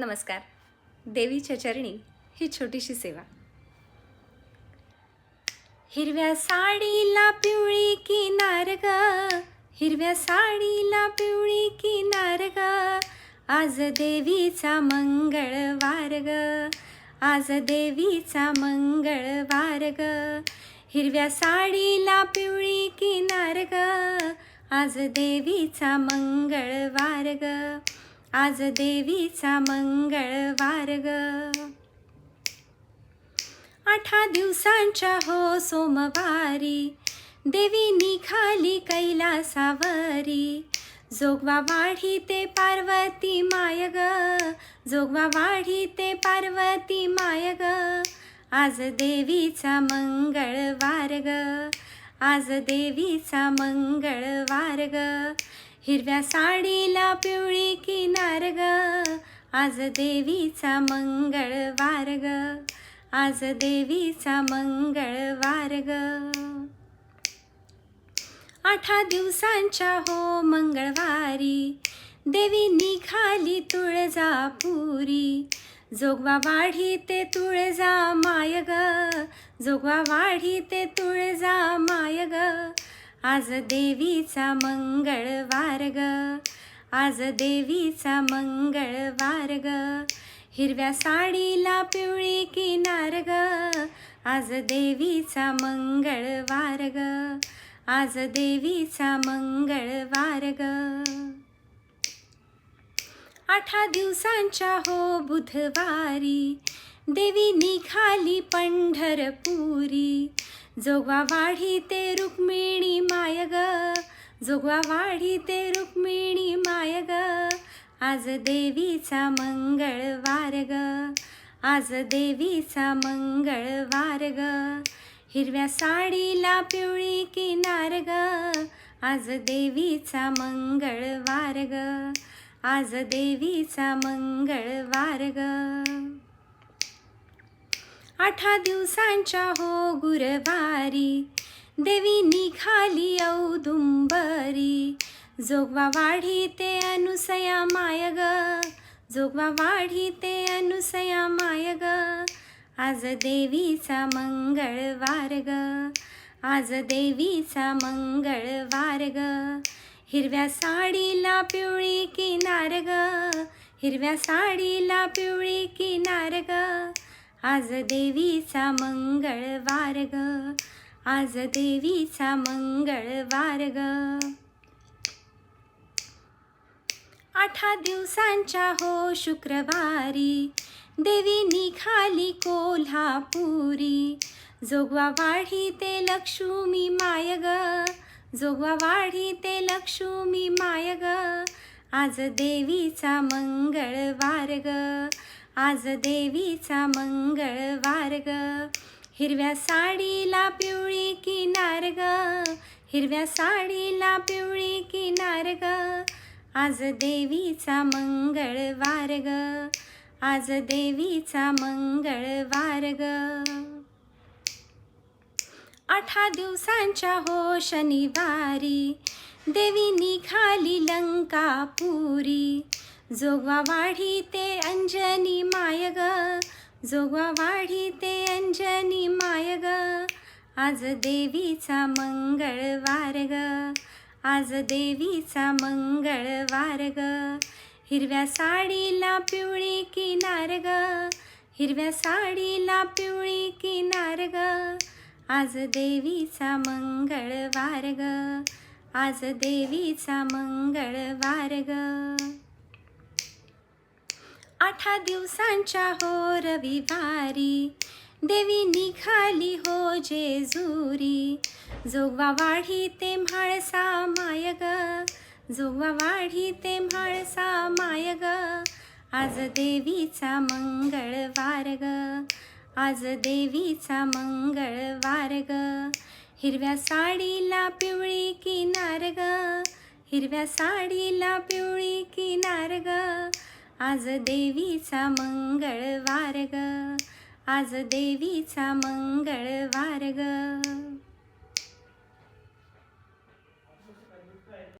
नमस्कार. देवीच्या चरणी ही छोटीशी सेवा. हिरव्या साडीला पिवळी किनार ग. हिरव्या साडीला पिवळी किनार ग. आज देवीचा मंगळवार ग. आज देवीचा मंगळवार ग. हिरव्या साडीला पिवळी किनार ग. आज देवीचा मंगळवार ग. आज देवीचा मंगळवार ग आठा दिवसांच्या हो सोमवारी देवी निघाली कैलासावरी. जोगवा वाढी ते पार्वती माय ग जोगवा वाढी ते पार्वती माय ग आज देवीचा मंगळवार ग आज देवीचा मंगळवार ग हिरव्या साडीला पिवळी किनार ग. आज देवीचा मंगळवार ग. आज देवीचा मंगळवार ग. आठा दिवसांच्या हो मंगळवारी देवी निघाली तुळजापुरी. जोगवा वाढी ते तुळजा माय ग. जोगवा वाढी ते तुळजा आज देवीचा मंगळवार ग. आज देवीचा मंगळवार ग. हिरव्या साडीला पिवळी किनार ग. आज देवीचा मंगळवार ग. आज देवीचा मंगळवार ग. आठा दिवसांच्या हो बुधवारी. देवी निघाली पंढरपुरी. जोगवा वाढी ते रुक्मिणी माय ग जोगवा वाढी ते रुक्मिणी माय ग आज देवीचा मंगळवार ग. आज देवीचा मंगळवार ग. हिरव्या साडीला पिवळी किनार ग. आज देवीचा मंगळवार ग. आज देवीचा मंगळवार ग. आठा दिवसांच्या हो गुरवारी. देवी निघाली औदुंबरी जोगवा वाढी ते अनुसया माय ग जोगवा वाढी ते अनुसया माय ग आज देवीचा मंगळवार ग आज देवीचा मंगळवार ग हिरव्या साडीला पिवळी किनार ग हिरव्या साडीला पिवळी किनार ग आज देवीचा मंगळवार ग. आज देवीचा मंगळवार ग. आठा दिवसांच्या हो शुक्रवारी देवी निघाली कोल्हापुरी. जोगवा वाढी ते लक्ष्मी माय ग. जोगवा वाढी ते लक्ष्मी माय ग. आज देवीचा मंगळवार ग. आज देवीचा मंगळवार ग. हिरव्या साडीला पिवळी किनार ग. हिरव्या साडीला पिवळी किनार ग. आज देवीचा मंगळवार ग. आज देवीचा मंगळवार ग. आठा दिवसांच्या हो शनिवारी देवी निघाली लंकापुरी जोगवा वाढी ते अंजनी माय ग. जोगवा वाढी ते अंजनी माय ग. आज देवीचा मंगळवार ग. आज देवीचा मंगळवार ग. हिरव्या साडीला पिवळी किनार ग. हिरव्या साडीला पिवळी किनार ग. आज देवीचा मंगळवार ग. आज देवीचा मंगळवार ग. आठा दिवसांच्या हो रविवारी. देवी निघाली हो जेजुरी. जोगवा वाढी ते म्हाळसा माय ग जोगवा वाढी ते म्हाळसा माय ग आज देवीचा मंगळवार ग. आज देवीचा मंगळवार ग. हिरव्या साडीला पिवळी किनार ग. हिरव्या साडीला पिवळी किनार ग. आज देवीचा मंगळवार ग आज देवीचा मंगळवार ग